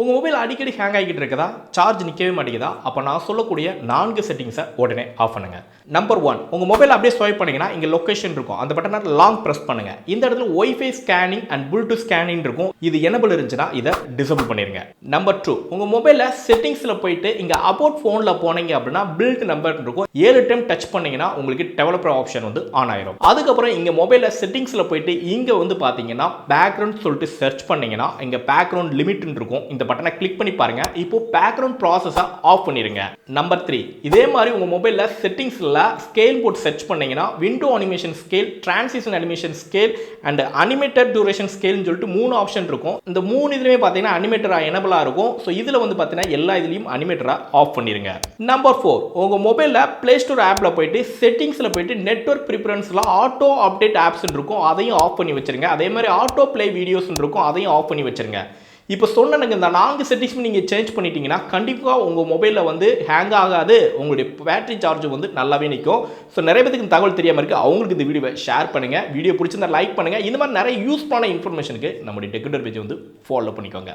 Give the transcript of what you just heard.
உங்கள் மொபைல் அடிக்கடி ஹேங் ஆகிக்கிட்டு இருக்குதா? சார்ஜ் நிற்கவே மாட்டேங்குதா? அப்போ நான் சொல்லக்கூடிய நான்கு செட்டிங்ஸை உடனே ஆஃப் பண்ணுங்க. நம்பர் ஒன் உங்கள் மொபைல் அப்படியே ஸ்வைப் பண்ணிங்கன்னா இங்கே லொக்கேஷன் இருக்கும். அந்த பட்டனை லாங் ப்ரெஸ் பண்ணுங்க. இந்த இடத்துல WiFi scanning and Bluetooth scanning இருக்கும். இது எனபிள் இருந்துச்சுன்னா இதை டிசபிள் பண்ணிடுங்க நம்பர் டூ உங்கள் மொபைலில் செட்டிங்ஸில் போயிட்டு இங்கே அபவுட் ஃபோனில் போனீங்க அப்படின்னா பில்ட் நம்பர் இருக்கும். ஏழு டைம் டச் பண்ணிங்கன்னா உங்களுக்கு டெவலப்பர் ஆப்ஷன் வந்து ஆன் ஆயிரும். அதுக்கப்புறம் இங்கே மொபைலில் செட்டிங்ஸில் போயிட்டு இங்கே வந்து பார்த்தீங்கன்னா பேக்ரவுண்ட் சொல்லிட்டு சர்ச் பண்ணிங்கன்னா இங்கே பேக்ரவுண்ட் லிமிட்னு இருக்கும். இந்த பட்டனை கிளிக் பண்ணி பாருங்க. இப்போ பேக்ரவுண்ட் ப்ராசஸை ஆஃப் பண்ணிடுங்க நம்பர் த்ரீ இதே மாதிரி உங்கள் மொபைலில் செட்டிங்ஸில் ஸ்கேல் போட்டு சர்ச் பண்ணீங்கன்னா window animation scale transition animation scale and animated duration ஸ்கேல்னு சொல்லிட்டு மூணு ஆப்ஷன் இருக்கும். இந்த மூணு இதுலையுமே பார்த்தீங்கன்னா அனிமேட்டராக எனபிளாக இருக்கும். ஸோ இதில் வந்து பார்த்தீங்கன்னா எல்லா இதுலேயும் அனிமேட்டராக ஆஃப் பண்ணிடுங்க நம்பர் ஃபோர் உங்கள் மொபைலில் ப்ளே ஸ்டோர் ஆப்பில் போயிட்டு செட்டிங்ஸில் போயிட்டு நெட்ஒர்க் ப்ரிஃபரன்ஸில் ஆட்டோ அப்டேட் ஆப்ஸ் இருக்கும் அதையும் ஆஃப் பண்ணி வச்சிருங்க. அதே மாதிரி ஆட்டோ ப்ளே வீடியோஸ் இருக்கும் அதையும் ஆஃப் பண்ணி வச்சிருங்க. இப்போ சொன்னனுங்க இந்த நான்கு செட்டிங்ஸ் நீங்கள் சேஞ்ச் பண்ணிட்டீங்கன்னா கண்டிப்பாக உங்கள் மொபைலில் வந்து ஹேங் ஆகாது. உங்களுடைய பேட்டரி சார்ஜ் வந்து நல்லாவே நிற்கும் ஸோ நிறைய பேருக்கு தகவல் தெரியாமல் இருக்குது அவங்களுக்கு இந்த வீடியோவை ஷேர் பண்ணுங்கள் வீடியோ பிடிச்சிருந்தா லைக் பண்ணுங்கள் இந்த மாதிரி நிறைய யூஸ்ஃபுல்லான இன்ஃபர்மேஷனுக்கு நம்முடைய டெக்குடர் பேஜ் வந்து ஃபாலோ பண்ணிக்கோங்க.